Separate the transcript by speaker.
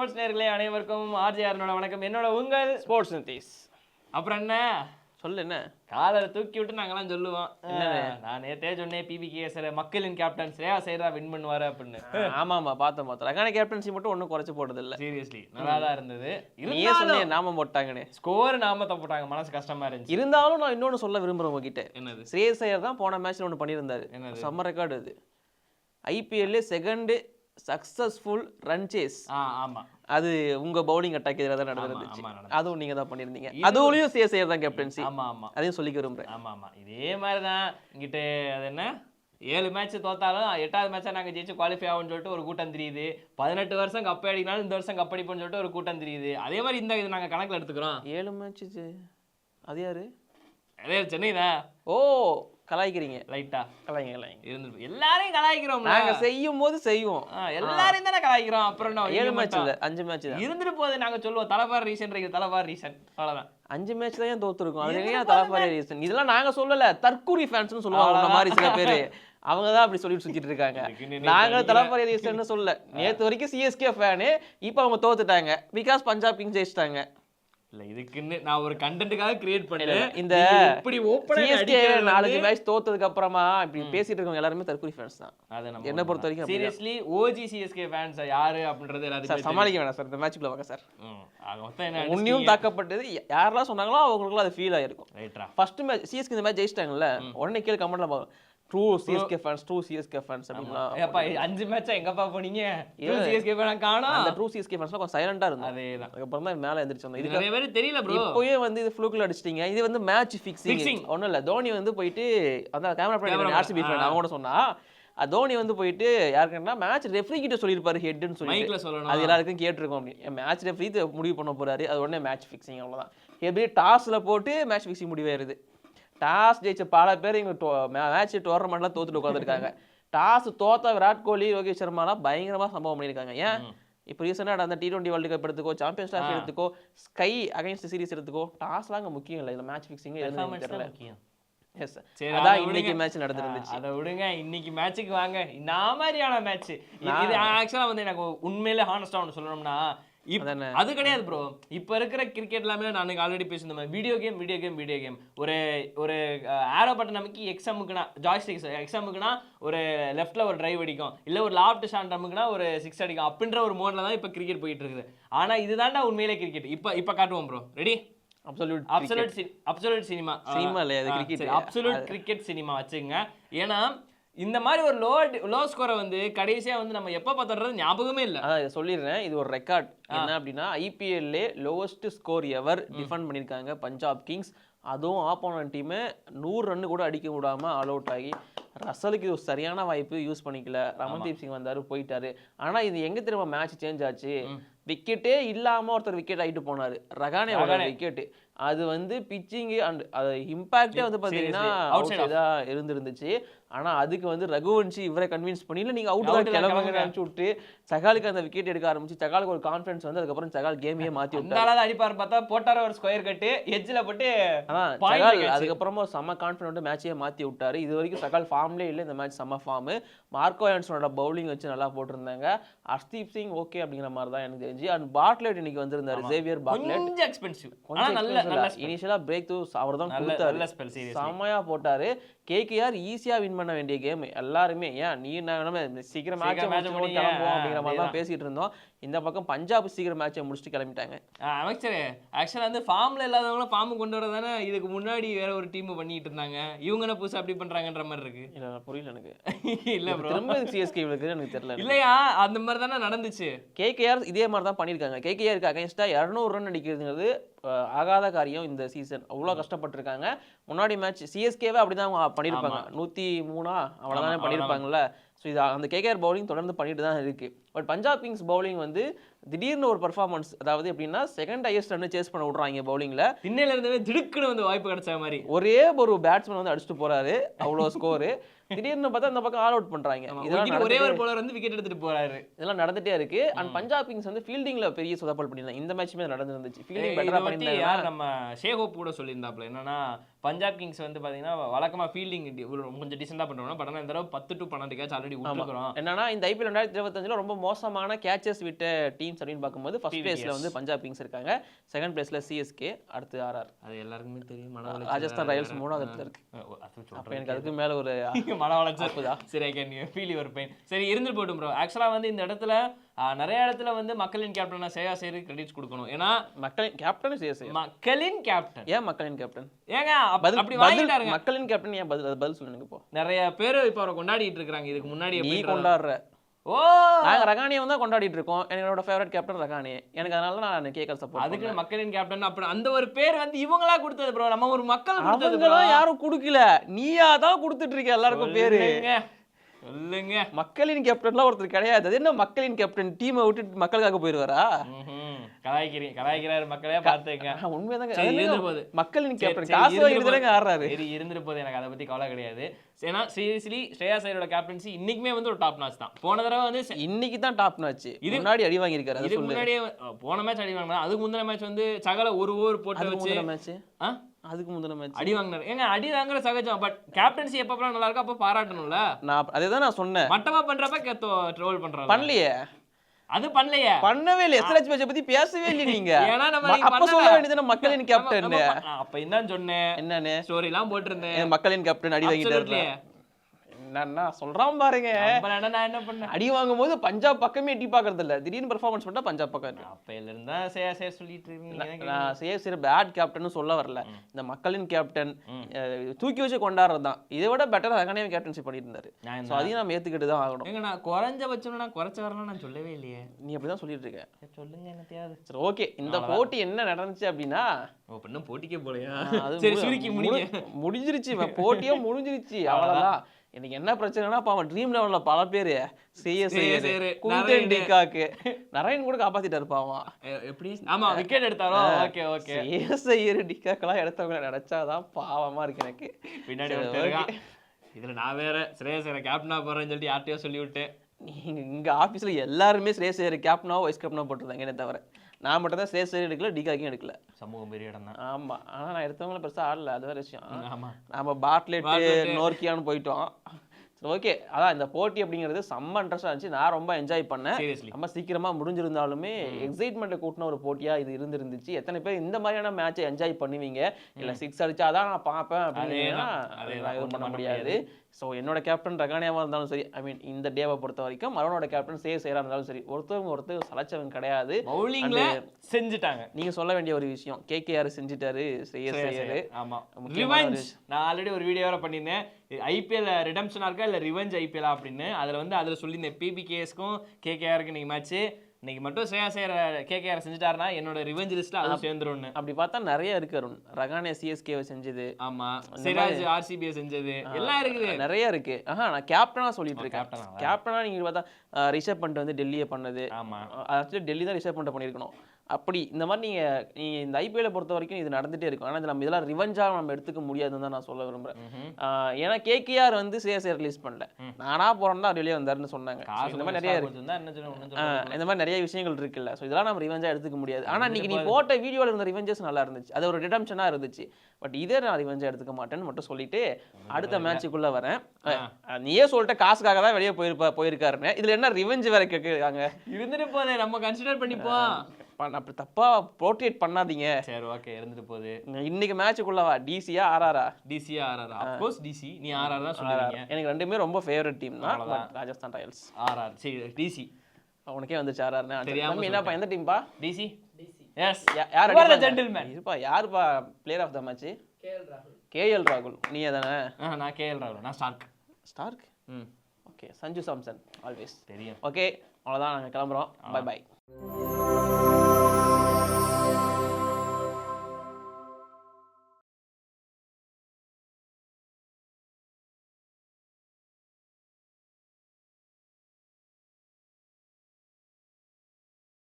Speaker 1: Sports நேர்களே அனைவருக்கும் RJ அருணோட வணக்கம். என்னோட உங்கள்
Speaker 2: ஸ்போர்ட்ஸ் நிதிஷ்
Speaker 1: அப்புறம் என்ன?
Speaker 2: சொல்லு என்ன?
Speaker 1: காலரை தூக்கி விட்டு நாங்கெல்லாம் சொல்லுவோம். நான் நேத்தே சொன்னேன் பிபிகேஎஸ் மக்களின் கேப்டன் ஸ்ரேயா சைரா வின் பண்ணுவாரு அப்படின்னு.
Speaker 2: ஆமா ஆமா பார்த்தேன் பார்த்தேன் ரகான கேப்டன்சி மட்டும் ஒன்றும் குறைச்சு போட்டது இல்ல
Speaker 1: சீரியஸ்லி நல்லா தான் இருந்தது.
Speaker 2: நீயே சொன்னியே நாம போட்டாங்கன்னு.
Speaker 1: ஸ்கோர் நாமத்தை போட்டாங்க. மனசு கஷ்டமா இருந்துச்சு.
Speaker 2: இருந்தாலும் நான் இன்னொன்னு சொல்ல விரும்புறேன் உங்ககிட்ட.
Speaker 1: என்னது?
Speaker 2: ஸ்ரேயஸ் ஐயர் தான் போன மேட்ச்ல ஒன்று பண்ணியிருந்தாரு.
Speaker 1: என்னது?
Speaker 2: செம்ம ரெக்கார்டு அது. ஐபிஎல்ல செகண்ட் சக்சஸ்ஃபுல் ரன் சேஸ்
Speaker 1: ஆ ஆமா.
Speaker 2: அது உங்க பவுலிங் அட்டாக் எதிராக தான் நடந்துருந்துச்சு. அதுவும் நீங்க தான் பண்ணியிருந்தீங்க. அதுவுலயும் ஐயர் தான் கேப்டன்சி
Speaker 1: ஆமா ஆமா.
Speaker 2: அதையும் சொல்லிக்க விரும்புறேன்.
Speaker 1: ஆமா ஆமா. இதே மாதிரி தான் இங்கிட்டு அது என்ன? ஏழு மேட்ச் தோத்தாலும் எட்டாவது மேட்சா நாங்க ஜெயிச்சு குவாலிஃபை ஆகும்னு சொல்லிட்டு ஒரு கூட்டம் தெரியுது. பதினெட்டு வருஷம் கப் அடிக்கனாலும் இந்த வருஷம் கப் அடிப்போம்னு சொல்லிட்டு ஒரு கூட்டம் தெரியுது. அதே மாதிரி இந்த இது நாங்க கணக்குல எடுத்துக்கிறோம்.
Speaker 2: ஏழு மேட்ச் அது யாரு?
Speaker 1: அதே சென்னை தான்
Speaker 2: ஓ கலாய்க்கிறீங்க.
Speaker 1: லைட்டா
Speaker 2: கலாய்ங்க கலாய்ங்க.
Speaker 1: இருந்து எல்லாரையும் கலாய்க்கிறோம்
Speaker 2: நாங்க செய்யும் போது செய்வோம்
Speaker 1: எல்லாரையும் தானே கலாய்க்கிறோம். அப்புறம் என்ன?
Speaker 2: ஏழு மேட்ச். இல்ல அஞ்சு மேட்ச் தான்.
Speaker 1: இருந்துட்டு போகுது நாங்க சொல்லுவோம். தலைவார் ரீசன் இருக்கு. தலைவார் ரீசன். அவ்வளவுதான்.
Speaker 2: அஞ்சு மேட்ச் தான் ஏன் தோத்துருக்கோம்? அது ஏன் தலைப்பாரி ரீசன்? இதெல்லாம் நாங்க சொல்லல. தற்கூரி ஃபேன்ஸ்னு சொல்லுவாங்க இந்த மாதிரி சில பேரு. அவங்க தான் அப்படி சொல்லிட்டு சுத்திட்டு இருக்காங்க.
Speaker 1: இதுக்கு நீ
Speaker 2: நாங்க தலைப்பாரி ரீசன் சொல்லல. நேத்து வரைக்கும் சிஎஸ்கே ஃபேனு இப்போ அவங்க தோத்துட்டாங்க. பிகாஸ் பஞ்சாப் கிங்ஸ் ஜெயிச்சிட்டாங்க.
Speaker 1: இல்ல இதுக்குன்னு நான் ஒரு கண்டென்ட்டுக்காக கிரியேட் பண்ணேன்
Speaker 2: இந்த
Speaker 1: இப்படி ஓப்பனா
Speaker 2: நாலஞ்சு மேட்ச் தோத்ததுக்கு அப்புறமா இப்படி பேசிட்டு இருக்கவங்க எல்லாருமே தற்கூரி ஃபேன்ஸ் தான்.
Speaker 1: அதை நம்ம
Speaker 2: என்னை பொறுத்த வரைக்கும்.
Speaker 1: சீரியஸ்லி ஓஜி சிஎஸ்கே ஃபேன்ஸ் யாரு அப்படின்றது
Speaker 2: சார்
Speaker 1: எல்லாத்துக்கும்
Speaker 2: சமாளிக்க வேணாம் சார் இந்த மேட்ச்க்குள்ள வாங்க சார்.
Speaker 1: மொத்தம் என்ன
Speaker 2: உன்னியும் தாக்கப்பட்டது யாரெல்லாம் சொன்னாங்களோ அவங்களுக்குலாம் அது ஃபீல் ஆயிருக்கும்.
Speaker 1: ரைட்ரா
Speaker 2: ஃபர்ஸ்ட் மேட்ச் சிஎஸ்கே இந்த மேட்ச் ஜெயிச்சிட்டாங்கல்ல உடனே கீழே கமெண்ட்ல true CSK fans true CSK fans அப்படின்னா
Speaker 1: ஏப்பா அஞ்சு மேட்சா எங்கப்பா போனீங்க? சிஎஸ்கே ஃபேன் காணோம்
Speaker 2: அந்த ட்ரூ சிஎஸ்கே ஃபேன்ஸ்லாம் கொஞ்சம் சைலண்டா இருந்தாங்க.
Speaker 1: அதேதான்.
Speaker 2: அதுக்கப்புறம் தான் மேல எந்திரிச்சு வந்தோம். இதுக்கு
Speaker 1: நிறைய பேர் தெரியல ப்ரோ
Speaker 2: இப்போயே வந்து இது ஃப்ளூக்கில் அடிச்சிட்டீங்க. இது வந்து மேட்ச் ஃபிக்ஸிங். ஒன்றும் இல்லை. தோனி வந்து போயிட்டு அந்த கேமரா பண்ணி ஆர்சிபி ஃபேன் அவங்க கூட சொன்னா தோனி வந்து போயிட்டு யாருக்குன்னா மேட்ச் ரெஃப்ரி கிட்ட சொல்லியிருப்பாரு ஹெட்னு சொல்லி அது எல்லாருக்கும் கேட்டிருக்கோம் அப்படி. மேட்ச் ரெஃப்ரி முடிவு பண்ண போறாரு. அது உடனே மேட்ச் ஃபிக்ஸிங் அவ்வளவுதான். எப்படி டாஸ்ல போட்டு மேட்ச் ஃபிக்ஸிங் முடிவாயிருது. டாஸ் ஜெயிச்ச பல பேர் இங்க மேட்ச் டோர்னமெண்ட்லாம் தோத்துட்டு உட்காந்துருக்காங்க டாஸ் தோத்த விராட் கோலி ரோஹித் சர்மாலாம் பயங்கரமா சம்பவம் பண்ணியிருக்காங்க. ஏன்? இப்போ ரீசெண்டாக நடந்த டி டுவெண்ட்டி வேர்ல்டு கப் எடுத்துக்கோ சாம்பியன்ஸ் ட்ராஃபி எடுத்துக்கோ ஸ்கை அகைன்ஸ்ட் சீரிஸ் எடுத்துக்கோ டாஸ்லாம் அங்கே முக்கியம் இல்லை. இதில் மேட்ச் ஃபிக்ஸிங் தெரியல. எஸ் அதான் இன்னைக்கு. மேட்ச் நடந்துருந்துச்சு.
Speaker 1: அதை விடுங்க. இன்னைக்கு மேட்ச்சுக்கு வாங்க. இந்த மாதிரியான மேட்ச் இது ஆக்சுவலா வந்து எனக்கு உண்மையிலே ஹானஸ்டா ஒன்று சொல்லணும்னா. அது கிடையாது ப்ரோ இப்போ இருக்கிற கிரிக்கெட் எல்லாமே நான் ஆல்ரெடி பேசியிருந்த மாதிரி video game video game video game ஒரு ஒரு ஆரோ பட்டன் நமக்கு எக்ஸாமுக்குனா ஜாய்ஸ்டிக்ஸ் எக்ஸாமுக்குனா ஒரு லெஃப்ட்ல ஒரு டிரைவ் அடிக்கும். இல்ல ஒரு லாஃப்ட் ஷாண்ட் நமக்குனா ஒரு சிக்ஸ் அடிக்கும். அப்படின்ற ஒரு மோட்ல தான் இப்போ கிரிக்கெட் போயிட்டு இருக்குது. ஆனா இதுதான்டா உண்மையிலே கிரிக்கெட் இப்போ இப்போ காட்டுவோம் bro ready
Speaker 2: absolute
Speaker 1: absolute absolute cinema
Speaker 2: Cinema. இல்லையா, cricket.
Speaker 1: அப்சல்யூட் கிரிக்கெட் சினிமா வச்சுங்க ஏன்னா இந்த மாதிரி ஒரு லோ லோ ஸ்கோரை வந்து கடைசியா வந்து நம்ம எப்போ பார்த்தோன்றது ஞாபகமே இல்ல.
Speaker 2: அதான் இதை சொல்லிடுறேன். இது ஒரு ரெக்கார்ட் என்ன அப்படின்னா ஐபிஎல்லே லோவஸ்ட் ஸ்கோர் எவர் டிஃபெண்ட் பண்ணியிருக்காங்க பஞ்சாப் கிங்ஸ் அதுவும் ஆப்போனன்ட் டீமை நூறு ரன்னு கூட அடிக்க விடாம ஆல் அவுட் ஆகி ரசலுக்கு இது ஒரு சரியான வாய்ப்பு யூஸ் பண்ணிக்கல. ரமன்தீப் சிங் வந்தாரு போயிட்டாரு. ஆனா இது எங்க திரும்ப மேட்ச் சேஞ்ச் ஆச்சு? விக்கெட்டே இல்லாம ஒருத்தர் விக்கெட் ஆயிட்டு போனாரு. ரகானே. விக்கெட் அது வந்து பிச்சிங் அண்ட் அது இம்பாக்டே வந்து
Speaker 1: outside
Speaker 2: outside தான் இருந்திருந்துச்சு. ஆனா அதுக்கு வந்து ரகுவன்ஷி இவரை கன்வின்ஸ் பண்ணி இல்ல நீங்க அவுட் தான் கிளம்புங்க. அனுப்பிச்சு விட்டு சகாலுக்கு அந்த விக்கெட் எடுக்க ஆரம்பிச்சு சகாலுக்கு ஒரு கான்ஃபிடன்ஸ் வந்து அதுக்கப்புறம் சகால் கேமையே
Speaker 1: அந்த
Speaker 2: விட்டாரு.
Speaker 1: அடிப்பாரு பார்த்தா போட்டார ஒரு ஸ்கொயர் கட்டு எட்ஜில் போட்டு
Speaker 2: சகால். அதுக்கப்புறமா செம்ம கான்ஃபிடென்ட் மேட்சையே மாத்தி விட்டாரு. இது வரைக்கும் சகால் ஃபார்ம்லேயே இல்லை இந்த மேட்ச் செம்ம ஃபார்ம் மார்க்கோ ஆன்சனோட பவுலிங் வச்சு நல்லா போட்டிருந்தாங்க. ஹர்ஷ்தீப் சிங் ஓகே அப்படிங்கிற மாதிரி தான் எனக்கு தெரிஞ்சு. அண்ட் பாட்லெட் இன்னைக்கு வந்திருந்தாரு ஜேவியர் பாட்லெட்
Speaker 1: கொஞ்சம் எக்ஸ்பென்சிவ் ஆனா நல்ல நல்ல
Speaker 2: இனிஷியலா பிரேக் த்ரூ அவர் தான்
Speaker 1: நல்ல ஸ்பெல் சீரியஸ்
Speaker 2: செம்மையா போட்டாரு. கேகேஆர் ஈஸியா வின் பண்ண வேண்டிய கேம் எல்லாருமே ஏன் நீ நம்ம சீக்கிரம் மேட்ச்
Speaker 1: முடிங்க.
Speaker 2: கிளம்புவோம் அப்படிங்கிற மாதிரி தான். பேசிட்டு இருந்தோம். இந்த பக்கம் பஞ்சாப் சீக்கிரம் மேட்சை முடிச்சுட்டு கிளம்பிட்டாங்க.
Speaker 1: அமைச்சர் ஆக்சுவலா வந்து ஃபார்ம்ல இல்லாதவங்களும் ஃபார்ம் கொண்டு வரதானே இதுக்கு முன்னாடி வேற ஒரு டீம் பண்ணிட்டு இருந்தாங்க. இவங்க என்ன புதுசா அப்படி பண்றாங்கன்ற மாதிரி இருக்கு.
Speaker 2: இல்ல புரியல எனக்கு.
Speaker 1: இல்ல
Speaker 2: திரும்ப சிஎஸ்கே இவளுக்கு எனக்கு தெரியல
Speaker 1: இல்லையா? அந்த மாதிரி தானே நடந்துச்சு.
Speaker 2: கேகேஆர் இதே மாதிரி தான் பண்ணியிருக்காங்க கேகேஆருக்கு அகைன்ஸ்டா இரநூறு ரன் அடிக்கிறதுங்கிறது ஆகாத காரியம் இந்த சீசன் அவ்வளோ கஷ்டப்பட்டிருக்காங்க. முன்னாடி மேட்ச் சிஎஸ்கேவே அப்படி தான் பண்ணியிருப்பாங்க நூற்றி மூணா? அவ்வளோதானே பண்ணியிருப்பாங்கல்ல ஸோ இது அந்த கேகேஆர் பவுலிங் தொடர்ந்து பண்ணிட்டு தான் இருக்கு. பட் பஞ்சாப் கிங்ஸ் பவுலிங் வந்து திடீர்னு ஒரு பர்ஃபார்மன்ஸ் அதாவது எப்படின்னா செகண்ட் ஹையஸ்ட் ரன் சேஸ் பண்ண விட்றாங்க பவுலிங்ல
Speaker 1: திண்ணையில இருந்தவே திடுக்குன்னு வந்து வாய்ப்பு கிடைச்ச மாதிரி.
Speaker 2: ஒரே ஒரு பேட்ஸ்மேன் வந்து அடிச்சுட்டு போறாரு. அவ்வளோ ஸ்கோரு திடீர்னு பார்த்தா இந்த பக்கம் ஆல் அவுட் பண்றாங்க. இதெல்லாம்
Speaker 1: ஒரே ஒரு போலர் வந்து விக்கெட் எடுத்துட்டு போறாரு.
Speaker 2: இதெல்லாம் நடந்துட்டே இருக்கு. அண்ட் பஞ்சாப் கிங்ஸ் வந்து ஃபீல்டிங்ல பெரிய சொதப்பல் பண்ணியிருந்தாங்க. இந்த மேட்சுமே நடந்துருந்துச்சு. ஃபீல்டிங் பெட்டரா
Speaker 1: யார் நம்ம ஷேகோப் கூட சொல்லியிருந்தாப்ல என்னன்னா பஞ்சாப் கிங்ஸ் வந்து பாத்தீங்கன்னா வழக்கமா ஃபீல்டிங் கொஞ்சம் டிசெண்டா பண்ணுவாங்க பட் ஆனா இந்த தடவை பத்து டு பன்னெண்டு கேட்ச் ஆல்ரெடி விட்டுருக்கோம்
Speaker 2: என்னன்னா இந்த ஐபிஎல் ரெண்டாயிரத்தி இருபத்தஞ்சில் ரொம்ப மோசமான கேச்சஸ் விட்ட டீம்ஸ் அப்படின்னு பார்க்கும்போது ஃபர்ஸ்ட் பிளேஸ்ல வந்து பஞ்சாப் கிங்ஸ் இருக்காங்க. செகண்ட் பிளேஸ்ல சிஎஸ்கே அடுத்து ஆர்ஆர்
Speaker 1: அது எல்லாருக்குமே தெரியும்.
Speaker 2: ராஜஸ்தான் ராயல்ஸ் மூணாவது இடத்துல இருக்கு. அப்போ எனக்கு அதுக்கு மேல ஒரு
Speaker 1: மன வளர்ச்சி சரி I can feel your pain சரி இருந்து போட்டும் ப்ரோ ஆக்சுவலாக வந்து இந்த இடத்துல நிறைய இடத்துல வந்து மக்களின் கேப்டனா சேயா சேரு கிரெடிட்ஸ் கொடுக்கணும். ஏன்னா
Speaker 2: மக்களின் கேப்டன் சிஎஸ்கே
Speaker 1: மக்களின் கேப்டன்
Speaker 2: ஏன் மக்களின் கேப்டன்
Speaker 1: ஏங்க அப்படி வாங்கிட்டாருங்க.
Speaker 2: மக்களின் கேப்டன் ஏன் பதில் பதில் சொல்லு எனக்கு இப்போ.
Speaker 1: நிறைய பேர் இப்போ அவரை கொண்டாடிட்டு இருக்காங்க இதுக்கு முன்னாடி
Speaker 2: நீ கொண்டாடுற.
Speaker 1: ஓ!
Speaker 2: நாங்க ரகானியை தான் கொண்டாடிட்டு இருக்கோம். என்னோட ஃபேவரட் கேப்டன் ரகானி. எனக்கு அதனால நான் கேட்கற சப்போர்ட்
Speaker 1: அதுக்கு மக்களின் கேப்டன் அப்படி அந்த ஒரு பேர் வந்து இவங்களா கொடுத்தது ப்ரோ நம்ம ஒரு மக்கள் கொடுத்தது
Speaker 2: யாரும் கொடுக்கல. நீயா தான் கொடுத்துட்டு இருக்க எல்லாருக்கும் பேரு.
Speaker 1: சொல்லுங்க.
Speaker 2: மக்களின் கேப்டன்லாம் ஒருத்தர் கிடையாது. அது என்ன மக்களின் கேப்டன்? டீமை விட்டுட்டு மக்களுக்காக போயிருவாரா.
Speaker 1: கலாய்க்கிறீங்க கலாய்க்கிறாரு மக்களே பார்த்துங்க
Speaker 2: உண்மைதாங்க. மக்களின் கேப்டன் காசு வாங்கிட்டு. ஆடுறாரு.
Speaker 1: சரி இருந்துட்டு போகுது எனக்கு அதை பத்தி கவலை கிடையாது. ஏன்னா சீரியஸ்லி ஸ்ரேயா சைரோட கேப்டன்சி இன்னைக்குமே வந்து ஒரு டாப் நாச் தான். போன தடவை வந்து
Speaker 2: இன்னைக்கு தான் டாப் மேட்ச் முன்னாடி அடி வாங்கியிருக்காரு
Speaker 1: இதுக்கு முன்னாடியே போன மேட்ச் அடி வாங்கினா அதுக்கு முந்தின மேட்ச் வந்து சகல ஒரு ஓவர் போட்டு வச்சு
Speaker 2: மேட்ச்? அதுக்கு முந்தின மேட்ச்
Speaker 1: அடி வாங்கினாரு ஏங்க அடி வாங்குற சகஜம்? பட் கேப்டன்சி எப்பப்பெல்லாம் நல்லா இருக்கோ அப்போ பாராட்டணும்ல?
Speaker 2: நான் அதே தான் நான் சொன்னேன்.
Speaker 1: மட்டமா பண்றப்ப ட்ரோல் பண்றாங்க
Speaker 2: பண்ணலையே.
Speaker 1: அது பண்ணலையே.
Speaker 2: பண்ணவே இல்லை எஸ்எல்ஹெச் மேட்சை பத்தி பேசவே இல்லை நீங்க.
Speaker 1: ஏன்னா நம்ம
Speaker 2: அப்ப. சொல்ல வேண்டியதுதானே மக்களின் கேப்டன்
Speaker 1: அப்ப என்னன்னு சொன்னேன்.
Speaker 2: என்னன்னு?
Speaker 1: ஸ்டோரி எல்லாம் போட்டிருந்தேன்
Speaker 2: மக்களின் கேப்டன் அடி வாங்கிட்டாரு. என்னன்னா சொல்றான் பாருங்க.
Speaker 1: நான் என்ன பண்ணேன்?
Speaker 2: அடி வாங்கும் போது பஞ்சாப் பக்கமே எட்டி பாக்குறது இல்ல திடீர்னு பெர்ஃபார்மன்ஸ் பண்ணா பஞ்சாப் பக்கம் இருக்கு.
Speaker 1: அப்பையில இருந்தா சேயா சேர் சொல்லிட்டு இருக்கீங்க
Speaker 2: நான் சேசிற பேட் கேப்டன் சொல்ல வரல. இந்த மக்களின் கேப்டன் தூக்கி வச்சு கொண்டாடுறது தான். இதை விட பெட்டர் ரகனே கேப்டன்சி பண்ணிட்டு இருந்தாரு ஸோ அதையும் நம்ம ஏத்துக்கிட்டு தான் ஆகணும்.
Speaker 1: ஏங்க நான் குறைஞ்ச பட்சம் நான் குறைச்ச வரலாம் நான் சொல்லவே இல்லையே.
Speaker 2: நீ அப்படிதான் சொல்லிட்டு இருக்க.
Speaker 1: சொல்லுங்க என்னத்தையாவது.
Speaker 2: சரி ஓகே இந்த போட்டி என்ன நடந்துச்சு அப்படின்னா
Speaker 1: இன்னும் போட்டிக்கே போலையா?
Speaker 2: அது முடிஞ்சிருச்சு போட்டியே முடிஞ்சிருச்சு. அவ்வளவுதான். எனக்கு என்ன பிரச்சனைனா பாவம் ட்ரீம் லெவல்ல பல பேரு
Speaker 1: சேரு,
Speaker 2: சிஎஸ்ஐ குந்தன். டிகாக்கு. நரேன் கூட காப்பாத்திட்டாரு பாவம்.
Speaker 1: எப்படி? ஆமா விக்கெட் எடுத்தாரோ? Okay okay.
Speaker 2: சிஎஸ்ஐ டிகாக்கெல்லாம் எடுத்தவங்க நினைச்சாதான் பாவமா இருக்கு எனக்கு.
Speaker 1: பின்னாடி. இதுல நான் வேற ஸ்ரேயஸ் கேப்டனா போறேன்னு சொல்லிட்டு யார்ட்டையோ சொல்லி விட்டேன்
Speaker 2: நீங்க இங்க ஆபீஸ்ல எல்லாருமே ஸ்ரேஸ் ஐயர் கேப்டனாவோ வைஸ் கேப்டனோ போட்டிருந்தாங்க என்ன தவிர. நான் மட்டும் தான் ஐயர் எடுக்கல டிகாக்கும் எடுக்கல.
Speaker 1: சமூகம் பெரிய இடம் தான்.
Speaker 2: ஆமா. ஆனா நான் எடுத்தவங்கள பெருசா ஆடல அது வேற விஷயம்.
Speaker 1: ஆமா.
Speaker 2: நம்ம. நோர்க்கியான்னு போயிட்டோம். ஓகே அதான் இந்த போட்டி அப்படிங்கிறது செம்ம இன்ட்ரெஸ்டாக இருந்துச்சு. நான் ரொம்ப என்ஜாய் பண்ணேன். ரொம்ப சீக்கிரமா முடிஞ்சிருந்தாலுமே எக்ஸைட்மெண்ட்டை கூட்டின ஒரு போட்டியா இது இருந்திருந்துச்சு. எத்தனை பேர் இந்த மாதிரியான மேட்சை என்ஜாய் பண்ணுவீங்க? இல்ல சிக்ஸ் அடிச்சாதான் நான் பார்ப்பேன் அப்படின்னா பண்ண முடியாது. ஸோ என்னோட கேப்டன் ரகானியாவா இருந்தாலும் சரி ஐ மீன் இந்த டேவை பொறுத்த வரைக்கும் மரோனோட கேப்டன் சேவ் செய்யறா இருந்தாலும் சரி ஒருத்தவங்க ஒருத்தர் சலைச்சவன் கிடையாது.
Speaker 1: பவுலிங்ல செஞ்சுட்டாங்க.
Speaker 2: நீங்க சொல்ல வேண்டிய ஒரு விஷயம் கேகேஆர் செஞ்சுட்டாரு செய்ய செய்யரு
Speaker 1: ஆமா. நான் ஆல்ரெடி ஒரு வீடியோ வேற பண்ணியிருந்தேன். ஐபிஎல் ரிடம்ஷனா இருக்கா இல்ல ரிவெஞ்ச் ஐபிஎல் அப்படின்னு. அதுல வந்து அதுல சொல்லியிருந்தேன் பிபிகேஎஸ்க்கும் கேகேஆருக்கு இன்னைக்கு மேட்ச் இன்னைக்கு மட்டும் ஸ்ரேயா சேர கேகேஆர் செஞ்சுட்டாருன்னா என்னோட ரிவெஞ்ச் லிஸ்ட்ல அதுவும் சேர்ந்துரும்னு.
Speaker 2: அப்படி பார்த்தா நிறைய இருக்கு அருண். ரகானே சிஎஸ்கேவை செஞ்சது.
Speaker 1: ஆமா. சிராஜ் ஆர்சிபியை செஞ்சது. எல்லாம் இருக்குது.
Speaker 2: நிறைய இருக்கு. ஆஹா நான் கேப்டனா சொல்லிட்டு இருக்கேன்? கேப்டனா நீங்க பார்த்தா ரிஷப் பண்ணிட்டு வந்து டெல்லியை பண்ணது.
Speaker 1: ஆமா.
Speaker 2: ஆக்சுவலி டெல்லி தான் ரிஷப் பண்ணிட்டு பண்ணியிருக்கணும். அப்படி இந்த மாதிரி நீங்க நீங்க இந்த ஐபிஎல்ல பொறுத்த வரைக்கும் இது நடந்துட்டே இருக்கும். ஆனா இது நம்ம இதெல்லாம் ரிவெஞ்சா நம்ம எடுத்துக்க முடியாதுன்னு தான் நான் சொல்ல. ஆஹ், ஏன்னா கேகேஆர் வந்து சிஎஸ்ஐ ரிலீஸ் பண்ணல. நானா போறேன் தான் வெளியே வந்தாருன்னு சொன்னாங்க. இந்த மாதிரி நிறைய இருக்கு இந்த மாதிரி நிறைய விஷயங்கள் இருக்குல்ல. ஸோ இதெல்லாம் நம்ம ரிவெஞ்சா எடுத்துக்க முடியாது. ஆனா இன்னைக்கு நீ போட்ட வீடியோல இருந்த ரிவெஞ்சஸ் நல்லா இருந்துச்சு. அது ஒரு ரிடம்ஷனா இருந்துச்சு. பட் இதே நான் ரிவெஞ்சா எடுத்துக்க மாட்டேன்னு மட்டும் சொல்லிட்டு அடுத்த மேட்சுக்குள்ள வரேன். நீயே சொல்லிட்ட காசுக்காக தான் வெளியே போயிருப்பா போயிருக்காருன்னு. இதுல என்ன ரிவெஞ்ச் வேற கேட்குறாங்க
Speaker 1: இருந்துட்டு போதே நம்ம கன்சிடர் பண்ணிப்போம்
Speaker 2: அப்படி தப்பா ப்ரோட்டேட் பண்ணாதீங்க.
Speaker 1: சரி ஓகே இருந்துட்டு போகுது.
Speaker 2: இன்னைக்கு மேட்சுக்குள்ள வா. டிசியா ஆர்ஆரா
Speaker 1: DC RR of course DC நீ ஆர்ஆர் தான் சொல்லுவீங்க.
Speaker 2: எனக்கு ரெண்டுமே ரொம்ப ஃபேவரட் டீம் தான். ராஜஸ்தான் ராயல்ஸ்
Speaker 1: ஆர்ஆர் சரி டிசி
Speaker 2: உனக்கே வந்துச்சு ஆர்ஆர்னு
Speaker 1: தெரியாம
Speaker 2: என்னப்பா எந்த டீம்பா
Speaker 1: டிசி எஸ்
Speaker 2: யார்
Speaker 1: gentleman.
Speaker 2: இருப்பா யாருப்பா player of the match KL ராகுல் நீ தானே?
Speaker 1: நான் கேஎல் ராகுல் நான் ஸ்டார்க்
Speaker 2: ஸ்டார்க்
Speaker 1: ம்.
Speaker 2: ஓகே சஞ்சு சாம்சன் ஆல்வேஸ்
Speaker 1: தெரியும்.
Speaker 2: ஓகே அவ்வளோதான் நாங்கள் கிளம்புறோம். By by